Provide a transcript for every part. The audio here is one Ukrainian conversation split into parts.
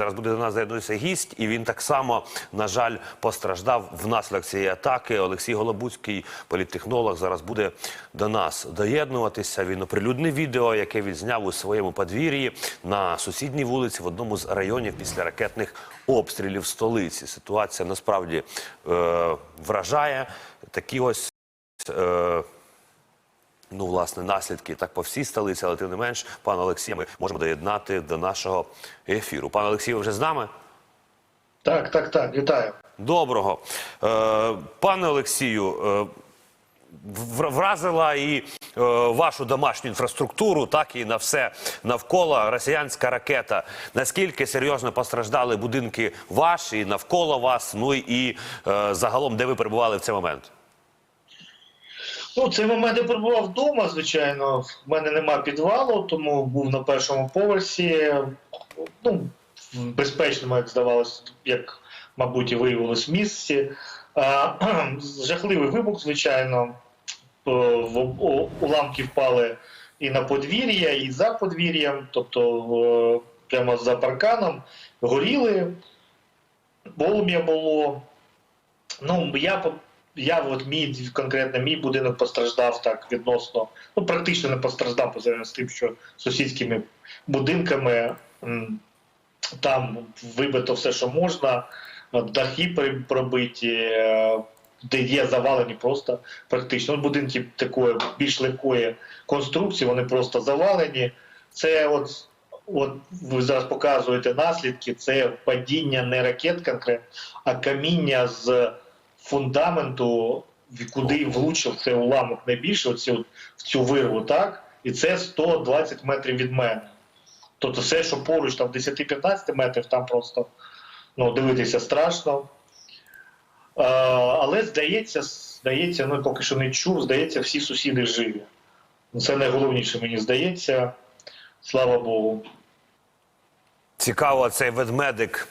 Зараз буде до нас доєднуватися гість, і він так само, на жаль, постраждав внаслідок цієї атаки. Олексій Голобуцький, політтехнолог, зараз буде до нас доєднуватися. Він оприлюднив відео, яке він зняв у своєму подвір'ї на сусідній вулиці в одному з районів після ракетних обстрілів столиці. Ситуація насправді е, вражає. Такі ось. Е, Ну, власне, наслідки так по всій столиці, але тим не менш, пан Олексій, ми можемо доєднати до нашого ефіру. Пан Олексій, ви вже з нами? Так, так, так, вітаю. Доброго. Е, пане Олексію, е, вразила і е, вашу домашню інфраструктуру, так і на все навколо росіянська ракета. Наскільки серйозно постраждали будинки ваші, навколо вас, ну і е, загалом, де ви перебували в цей момент? Ну, цей момент я перебував вдома, звичайно. В мене нема підвалу, тому був на першому поверсі. Ну, безпечному, як здавалося, як, мабуть, і виявилось в місці. Жахливий вибух, звичайно. Уламки впали і на подвір'я, і за подвір'ям, тобто прямо за парканом. Горіли, полум'я було. Ну, я я от мій конкретно мій будинок постраждав так відносно, ну практично не постраждав по з тим, що сусідськими будинками там вибито все, що можна, дахи пробиті, е, де є завалені просто практично. Будинки такої більш легкої конструкції, вони просто завалені. Це от. От ви зараз показуєте наслідки. Це падіння не ракет конкретно, а каміння з фундаменту, куди влучив цей уламок найбільше, оці, в цю вирву, так? І це 120 метрів від мене. Тобто все, що поруч там 10-15 метрів, там просто ну, дивитися страшно. А, але здається, здається, ну поки що не чув, здається, всі сусіди живі. Ну, Це найголовніше, мені здається. Слава Богу. Цікаво, цей ведмедик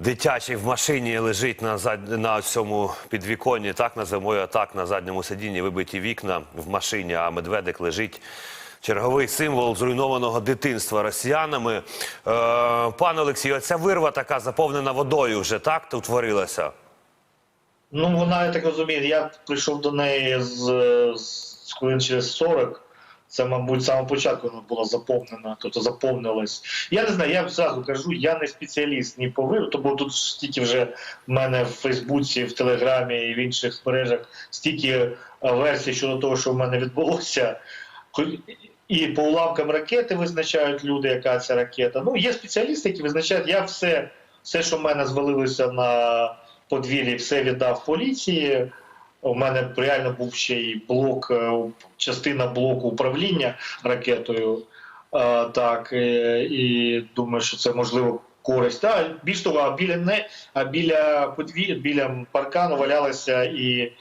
дитячий в машині лежить на зад... на цьому підвіконні, так називаємо його так, на задньому сидінні вибиті вікна в машині, а медведик лежить. Черговий символ зруйнованого дитинства росіянами. Е, пане Олексію, ця вирва така заповнена водою вже так тут творилася? Ну, вона, я так розумію, я прийшов до неї з, з хвилин через 40. Це, мабуть, самого початку вона була заповнена, тобто заповнилась. Я не знаю, я зразу кажу, я не спеціаліст ні по виру, тому тут стільки вже в мене в Фейсбуці, в Телеграмі і в інших мережах стільки е, версій щодо того, що в мене відбулося. І по уламкам ракети визначають люди, яка це ракета. Ну, є спеціалісти, які визначають, я все, все що в мене звалилося на подвір'ї, все віддав поліції. У мене реально був ще й блок, е, частина блоку управління ракетою. Е, Так, е, і думаю, що це можливо користь. Так, більш того, а біля не а біля подвір, біля паркану валялася і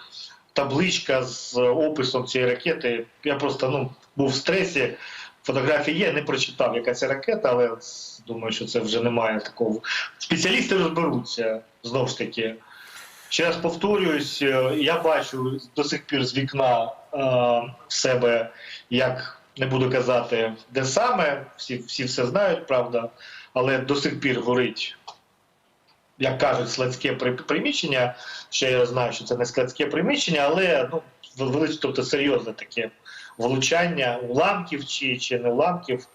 табличка з описом цієї ракети. Я просто ну був в стресі. Фотографії є, не прочитав, яка це ракета, але думаю, що це вже немає такого. Спеціалісти розберуться знову ж таки. Ще раз повторююсь, е, я бачу до сих пір з вікна е, себе, як не буду казати, де саме, всі, всі все знають, правда, але до сих пір горить, як кажуть, складське при- приміщення. Ще я знаю, що це не складське приміщення, але ну, тобто серйозне таке влучання уламків чи, чи не уламків.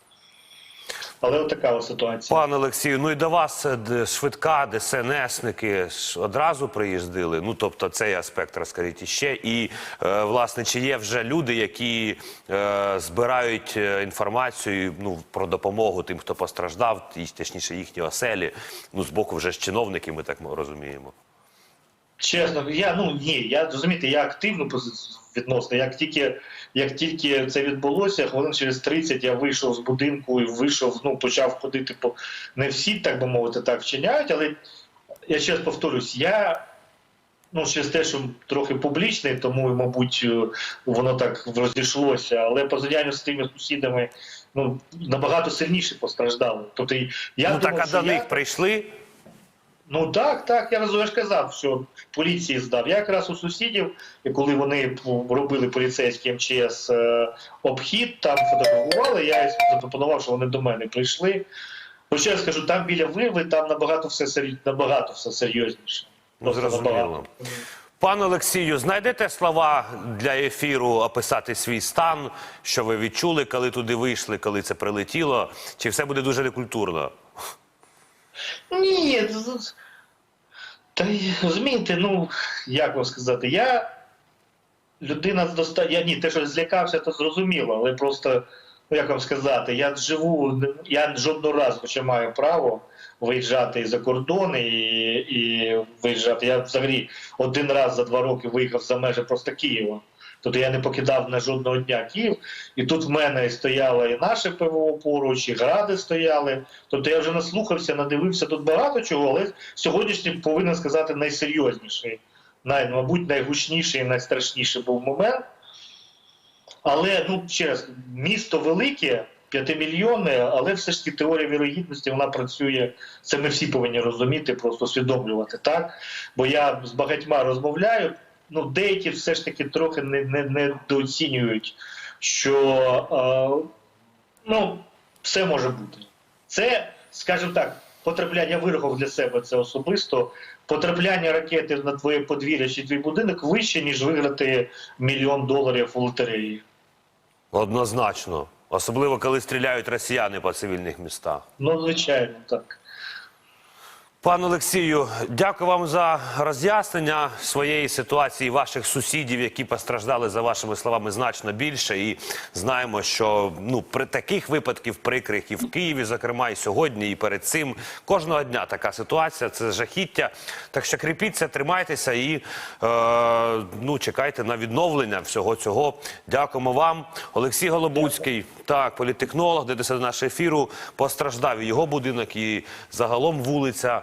Але от така ситуація. Пане Олексію, ну і до вас е, швидка, ДСНСники ж одразу приїздили. Ну тобто цей аспект розкажіть іще. І е, власне, чи є вже люди, які е, збирають інформацію ну, про допомогу тим, хто постраждав, і точніше їхні оселі. Ну з боку вже ж чиновники, ми так розуміємо. Чесно, я ну ні, я розумієте, я активно відносно. Як тільки як тільки це відбулося, хвилин через 30 я вийшов з будинку і вийшов, ну почав ходити по не всі, так би мовити, так вчиняють, але я ще раз повторюсь, я. Ну, через те, що трохи публічний, тому, мабуть, е, воно так розійшлося. Але по порівнянню з тими сусідами ну, набагато сильніше постраждали. Тобто, я ну думав, так а до я... них прийшли. Ну так, так, я ж казав, що поліції здав. Я якраз у сусідів, коли вони робили поліцейський МЧС е, обхід, там фотографували, я запропонував, що вони до мене прийшли. Хоча я скажу, там біля вирви, там набагато все сер- набагато все серйозніше. Ну, зрозуміло. набагато. Пане Олексію, знайдете слова для ефіру описати свій стан, що ви відчули, коли туди вийшли, коли це прилетіло? Чи все буде дуже некультурно? Ні, з- з- та розумієте, ну як вам сказати, я людина з доста... Я ні, те, що злякався, то зрозуміло, але просто, ну як вам сказати, я живу, я жодного разу хоча маю право виїжджати за кордон і, і виїжджати. Я взагалі один раз за два роки виїхав за межі просто Києва. Тобто я не покидав на жодного дня Київ, і тут в мене стояло і наше ПВО поруч, і гради стояли. Тобто я вже наслухався, надивився тут багато чого, але сьогоднішній повинен сказати найсерйозніший, най, мабуть, найгучніший і найстрашніший був момент. Але ну ще місто велике, п'ятимільйонне, але все ж таки теорія вірогідності вона працює. Це ми всі повинні розуміти, просто усвідомлювати так. Бо я з багатьма розмовляю. Ну, деякі все ж таки трохи не, не, недооцінюють, що е, ну, все може бути. Це, скажімо так, потрапляння вирахував для себе це особисто. Потрапляння ракети на твоє подвір'я чи твій будинок вище, ніж виграти мільйон доларів у лотереї. Однозначно. Особливо, коли стріляють росіяни по цивільних містах. Ну, звичайно, так. Пане Олексію, дякую вам за роз'яснення своєї ситуації, ваших сусідів, які постраждали за вашими словами значно більше. І знаємо, що ну при таких випадків прикрих і в Києві, зокрема, і сьогодні, і перед цим кожного дня така ситуація. Це жахіття. Так що кріпіться, тримайтеся і е, ну чекайте на відновлення всього цього. Дякуємо вам, Олексій Голобуцький, так, політтехнолог, де до нашого ефіру постраждав і його будинок, і загалом вулиця.